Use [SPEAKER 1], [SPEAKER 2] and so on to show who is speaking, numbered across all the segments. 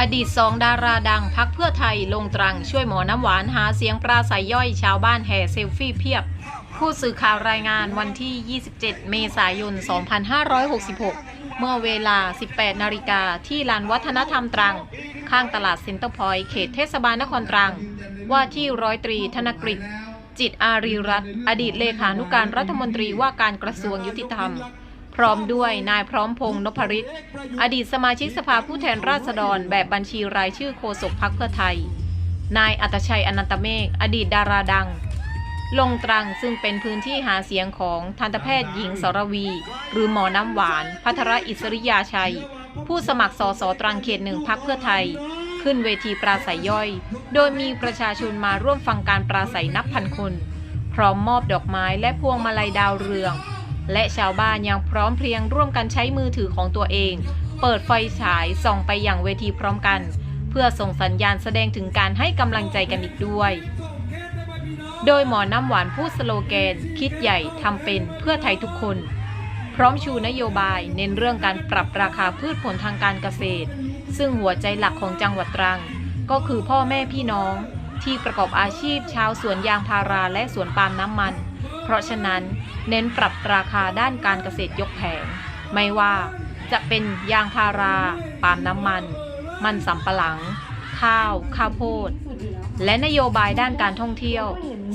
[SPEAKER 1] อดีตสองดาราดังพักเพื่อไทยลงตรังช่วยหมอน้ำหวานหาเสียงปราศัยย่อยชาวบ้านแห่เซลฟี่เพียบ ผู้สื่อข่าวรายงานวันที่ 27 เมษายน 2566 เมื่อเวลา 18 นาฬิกาที่ลานวัฒนธรรมตรัง ข้างตลาดเซ็นเตอร์พอยต์เขตเทศบาลนครตรัง ว่าที่ร้อยตรีธนกฤษจิตอารีรัตน์อดีตเลขานุการรัฐมนตรีว่าการกระทรวงยุติธรรม พร้อมด้วยนายพร้อมพงษ์นพริตอดีตสมาชิกสภาผู้แทนราษฎร แบบบัญชีรายชื่อโฆษกพักเพื่อไทย นายอัตชัยอนันตเมฆอดีตดาราดัง ลงตรังซึ่งเป็นพื้นที่หาเสียงของทันตแพทย์หญิงสรวี หรือหมอน้ำหวานพัทรอิสริยาชัย ผู้สมัครสสตรังเขตหนึ่งพักเพื่อไทย ขึ้นเวทีปราศัยย่อย โดยมีประชาชนมาร่วมฟังการปราศัยนับพันคน พร้อมมอบดอกไม้และพวงมาลัยดาวเรือง และชาวบ้านยังพร้อมเพรียงร่วมกันใช้มือถือของตัวเอง เปิดไฟฉายส่องไปอย่างเวทีพร้อมกัน เพื่อส่งสัญญาณแสดงถึงการให้กำลังใจกันอีกด้วย โดยหมอน้ำหวานพูดสโลแกน คิดใหญ่ทำเป็นเพื่อไทยทุกคน พร้อมชูนโยบายเน้นเรื่องการปรับราคาพืชผลทางการเกษตร ซึ่งหัวใจหลักของจังหวัดตรัง ก็คือพ่อแม่พี่น้อง ที่ประกอบอาชีพชาวสวนยางพาราและสวนปาล์มน้ำมัน เพราะฉะนั้นเน้นปรับราคาด้านการเกษตรยกแผง ไม่ว่าจะเป็นยางพารา ปาล์มน้ำมัน มันสำปะหลัง ข้าว ข้าวโพด และนโยบายด้านการท่องเที่ยว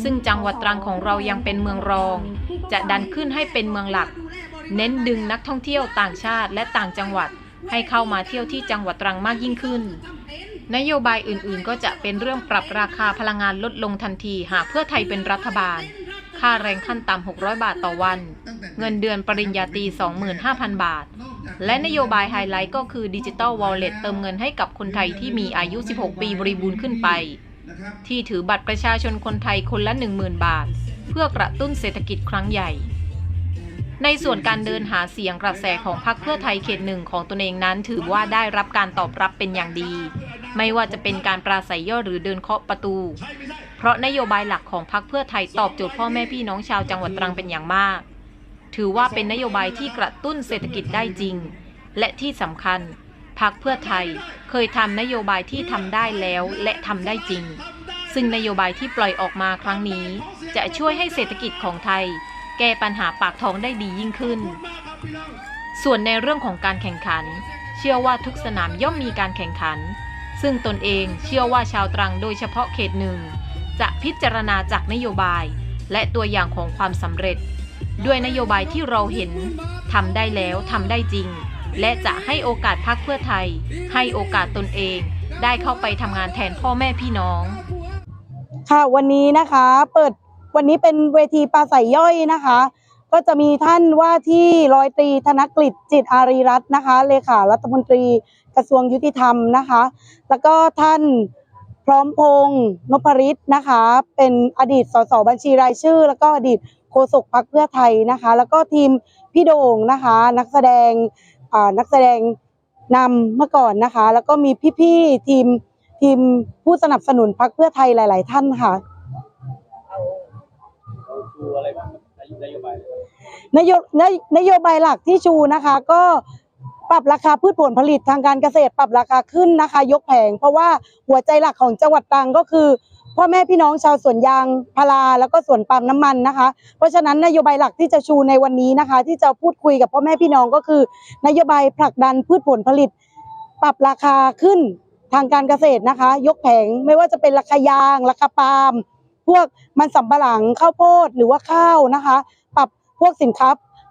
[SPEAKER 1] ซึ่งจังหวัดตรังของเรายังเป็นเมืองรอง จะดันขึ้นให้เป็นเมืองหลัก เน้นดึงนักท่องเที่ยวต่างชาติและต่างจังหวัดให้เข้ามาเที่ยวที่จังหวัดตรังมากยิ่งขึ้น นโยบายอื่นๆ ก็จะเป็นเรื่องปรับราคาพลังงานลดลงทันทีหากเพื่อไทยเป็นรัฐบาล ค่าแรงขั้นต่ำ 600 บาทต่อวัน เงินเดือนปริญญาตรี 25,000 บาท และนโยบายไฮไลท์ก็คือดิจิตอลวอลเล็ตเติมเงินให้กับคนไทยที่มีอายุ 16 ปีบริบูรณ์ขึ้นไป ที่ถือบัตรประชาชนคนไทยคนละ 10,000 บาท เพื่อกระตุ้นเศรษฐกิจครั้งใหญ่ ในส่วนการเดินหาเสียงกระแสของพรรคเพื่อไทยเขตหนึ่งของตนเองนั้น ถือว่าได้รับการตอบรับเป็นอย่างดี ไม่ว่าจะเป็นการปราศัยย่อหรือเดินเคาะประตู เพราะนโยบายหลักของพรรคเพื่อไทยตอบโจทย์พ่อแม่พี่น้องชาวจังหวัดตรังเป็นอย่างมาก ถือว่าเป็นนโยบายที่กระตุ้นเศรษฐกิจได้จริง และที่สำคัญพรรคเพื่อไทยเคยทำนโยบายที่ทำได้แล้วและทำได้จริง ซึ่งนโยบายที่ปล่อยออกมาครั้งนี้ จะช่วยให้เศรษฐกิจของไทย แก้ปัญหาปากท้องได้ดียิ่งขึ้น ส่วนในเรื่องของการแข่งขัน เชื่อว่าทุกสนามย่อมมีการแข่งขัน ซึ่งตนเองเชื่อว่าชาวตรังโดยเฉพาะเขตหนึ่ง จะพิจารณาจากนโยบาย และตัวอย่างของความสำเร็จ ด้วยนโยบายที่เราเห็นทำได้แล้วทำได้จริง และจะให้โอกาสพักเพื่อไทย ให้โอกาสตนเอง ได้เข้าไปทำงานแทนพ่อแม่พี่น้อง
[SPEAKER 2] ค่ะวันนี้นะคะเปิดวันนี้เป็นเวทีปราศัยย่อยนะคะ ก็จะมีท่านว่าที่ร้อยตรีธนกฤษจิตอารีรัตน์นะคะ เลขารัฐมนตรีกระทรวงยุติธรรมนะคะ แล้วก็ท่าน พร้อมพงษ์นพริตนะคะ เป็นอดีตสสบัญชีรายชื่อ แล้วก็อดีตโฆษกพรรคเพื่อไทยนะคะ แล้วก็ทีมพี่โด่งนะคะ นักแสดงอ่านักแสดงนำเมื่อก่อนนะคะ แล้วก็มีพี่ๆทีมทีมผู้สนับสนุนพรรคเพื่อไทยหลาย ๆ ท่านค่ะ
[SPEAKER 3] นโยบาย
[SPEAKER 2] นโยนโยนโยบายหลักที่ชูนะคะ ก็ ปรับราคาพืชผลผลิตทางการเกษตร ปรับราคาขึ้นนะคะ ยกแผง เพราะว่าหัวใจหลักของจังหวัดตรังก็คือพ่อแม่พี่น้องชาวสวนยางพาราแล้วก็สวนปาล์มน้ำมันนะคะ เพราะฉะนั้นนโยบายหลักที่จะชูในวันนี้นะคะ ที่จะพูดคุยกับพ่อแม่พี่น้องก็คือ นโยบายผลักดันพืชผลผลิต ปรับราคาขึ้นทางการเกษตรนะคะ ยกแผงไม่ว่าจะเป็นราคายาง ราคาปาล์มพวกมันสำปะหลังข้าวโพดหรือว่าข้าวนะคะ ปรับพวกสินค้า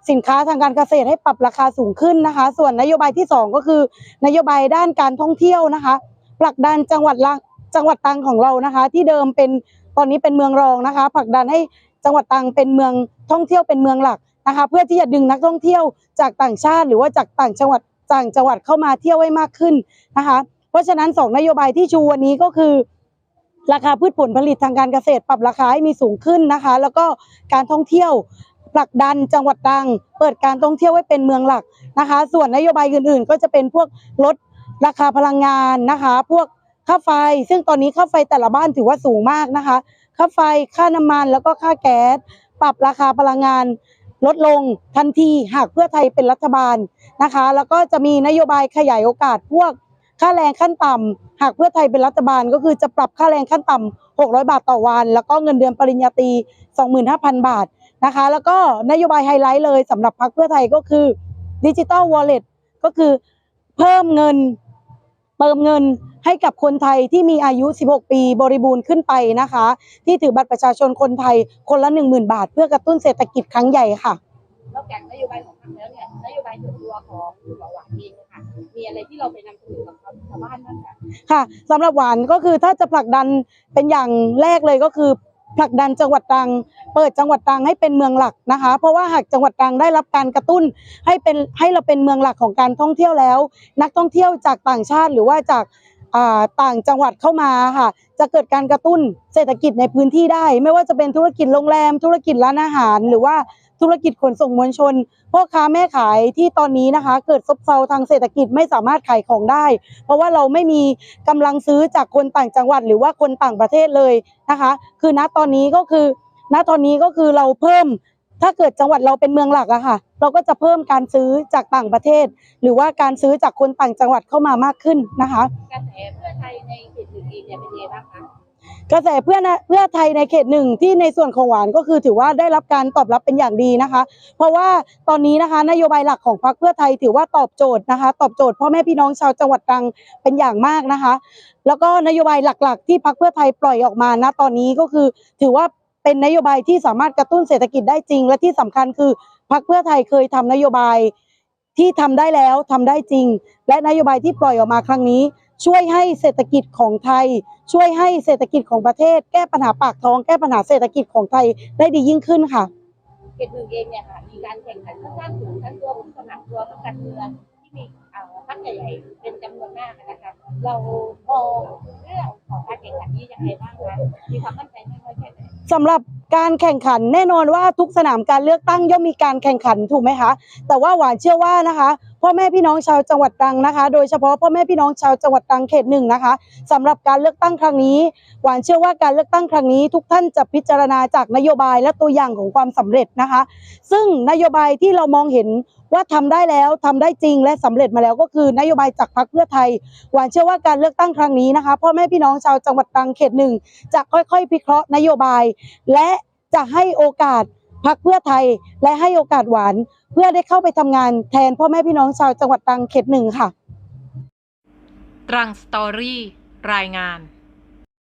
[SPEAKER 2] สินค้าทางการเกษตรให้ปรับราคาสูงขึ้นนะคะ ส่วนนโยบายที่สองก็คือ นโยบายด้านการท่องเที่ยวนะคะผลักดันจังหวัดละจังหวัดตรังของเรานะคะ ที่เดิมเป็นตอนนี้เป็นเมืองรองนะคะผลักดันให้จังหวัดตรังเป็นเมืองท่องเที่ยวเป็นเมืองหลักนะคะ เพื่อที่จะดึงนักท่องเที่ยวจากต่างชาติ หรือว่าจากต่างจังหวัดต่างจังหวัดเข้ามาเที่ยวให้มากขึ้นนะคะ เพราะฉะนั้นสองนโยบายที่ชูวันนี้ก็คือ ราคาพืชผลผลิตทางการเกษตรปรับราคาให้มีสูงขึ้นนะคะ แล้วก็การท่องเที่ยว ผลักดันจังหวัดตรัง เปิดการท่องเที่ยวให้เป็นเมืองหลักนะคะ ส่วนนโยบายอื่นๆ ก็จะเป็นพวกลดราคาพลังงานนะคะ พวกค่าไฟ ซึ่งตอนนี้ค่าไฟแต่ละบ้านถือว่าสูงมากนะคะ ค่าไฟค่าน้ำมันแล้วก็ค่าแก๊สปรับราคาพลังงานลดลงทันทีหากเพื่อไทยเป็นรัฐบาลนะคะ แล้วก็จะมีนโยบายขยายโอกาสพวกค่าแรงขั้นต่ำหากเพื่อไทยเป็นรัฐบาลก็คือจะปรับค่าแรงขั้นต่ำ600 บาทต่อวัน แล้วก็เงินเดือนปริญญาตรี 25,000 บาท นะคะ แล้วก็นโยบายไฮไลท์เลยสำหรับพรรคเพื่อไทยก็คือดิจิ t a ลวอลเล็ตก็คือเพิ่มเงินเติมเงินให้กับคนไทยที่มีอายุ 16 ปีบริบูรณ์ขึ้นไปนะคะ ที่ถือบัตรประชาชนคนไทยคนละ 10,000 บาท เพื่อกระตุ้นเศรษฐกิจครั้งใหญ่ค่ะ
[SPEAKER 4] นอกจากนโยบายของพรรคแล้วเนี่ยนโยบายส่วนตัวของคุณหมอหวานเองนะคะมีอะไรที่เราไปนำเสนอกับชาวบ้านบ้างคะ
[SPEAKER 2] ค่ะสำหรับหวานก็คือถ้าจะผลักดันเป็นอย่างแรกเลยก็คือผลักดันจังหวัดตรัง เปิดจังหวัดตรังให้เป็นเมืองหลักนะคะ เพราะว่าหากจังหวัดตรังได้รับการกระตุ้นให้เป็นให้เราเป็นเมืองหลักของการท่องเที่ยวแล้ว นักท่องเที่ยวจากต่างชาติหรือว่าจากต่างจังหวัดเข้ามาค่ะ จะเกิดการกระตุ้นเศรษฐกิจในพื้นที่ได้ ไม่ว่าจะเป็นธุรกิจโรงแรม ธุรกิจร้านอาหาร หรือว่าธุรกิจขนส่งมวลชนพ่อค้าแม่ขายที่ตอนนี้นะคะ เกิดซบเซาทางเศรษฐกิจไม่สามารถขายของได้ เพราะว่าเราไม่มีกำลังซื้อจากคนต่างจังหวัด หรือว่าคนต่างประเทศเลยนะคะ คือณตอนนี้ก็คือ ณตอนนี้ก็คือเราเพิ่มถ้าเกิดจังหวัดเราเป็นเมืองหลักอะค่ะ เราก็จะเพิ่มการซื้อจากต่างประเทศ หรือว่าการซื้อจากคนต่างจังหวัดเข้ามามากขึ้นนะคะ
[SPEAKER 4] กระแสเพื่อไทยในเขตหนึ่งเองเนี่ยเป็นยังไงบ้างคะ
[SPEAKER 2] กระแสเพื่อนะเพื่อไทยในเขตหนึ่งที่ในส่วนของหวานก็คือถือว่าได้รับการตอบรับเป็นอย่างดีนะคะ เพราะว่าตอนนี้นะคะนโยบายหลักของพรรคเพื่อไทยถือว่าตอบโจทย์นะคะ ตอบโจทย์พ่อแม่พี่น้องชาวจังหวัดตรังเป็นอย่างมากนะคะ แล้วก็นโยบายหลักๆ ที่พรรคเพื่อไทยปล่อยออกมาณตอนนี้ก็คือถือว่า เป็นนโยบายที่สามารถกระตุ้นเศรษฐกิจได้จริง และที่สำคัญคือพรรคเพื่อไทยเคยทำนโยบายที่ทำได้แล้วทำได้จริง และนโยบายที่ปล่อยออกมาครั้งนี้ ช่วยให้เศรษฐกิจของไทย ช่วยให้เศรษฐกิจของประเทศ แก้ปัญหาปากท้องแก้ปัญหาเศรษฐกิจของไทยได้ดียิ่งขึ้นค่ะ
[SPEAKER 4] เขตหนึ่งเองเนี่ยค่ะมีการแข่งขันค่อนข้างสูงทั้งตัวผู้สมัครตัวพรรคการเมืองที่มี พักใหญ่ๆเป็นจำนวนมากนะคะ เรามองเรื่องของการแข่งขันนี้ยังไงบ้างคะมีความมั่นใจมากน้อยแค่ไหน
[SPEAKER 2] สำหรับการแข่งขันแน่นอนว่าทุกสนามการเลือกตั้งย่อมมีการแข่งขันถูกไหมคะ แต่ว่าหวานเชื่อว่านะคะ พ่อแม่พี่น้องชาวจังหวัดตรังนะคะ โดยเฉพาะพ่อแม่พี่น้องชาวจังหวัดตรังเขตหนึ่งนะคะสำหรับการเลือกตั้งครั้งนี้ หวานเชื่อว่าการเลือกตั้งครั้งนี้ทุกท่านจะพิจารณาจากนโยบายและตัวอย่างของความสำเร็จนะคะ ซึ่งนโยบายที่เรามองเห็นว่าทำได้แล้วทำได้จริงและสำเร็จมาแล้วก็คือนโยบายจากพรรคเพื่อไทย หวานเชื่อว่าการเลือกตั้งครั้งนี้นะคะพ่อแม่พี่น้องชาวจังหวัดตรังเขตหนึ่งจะค่อยๆพิเคราะห์นโยบาย และจะให้โอกาส พักเพื่อไทยและให้โอกาสหวาน เพื่อได้เข้าไปทำงานแทนพ่อแม่พี่น้องชาวจังหวัดตรังเขตหนึ่งค่ะ
[SPEAKER 1] ตรังสตอรี่รายงาน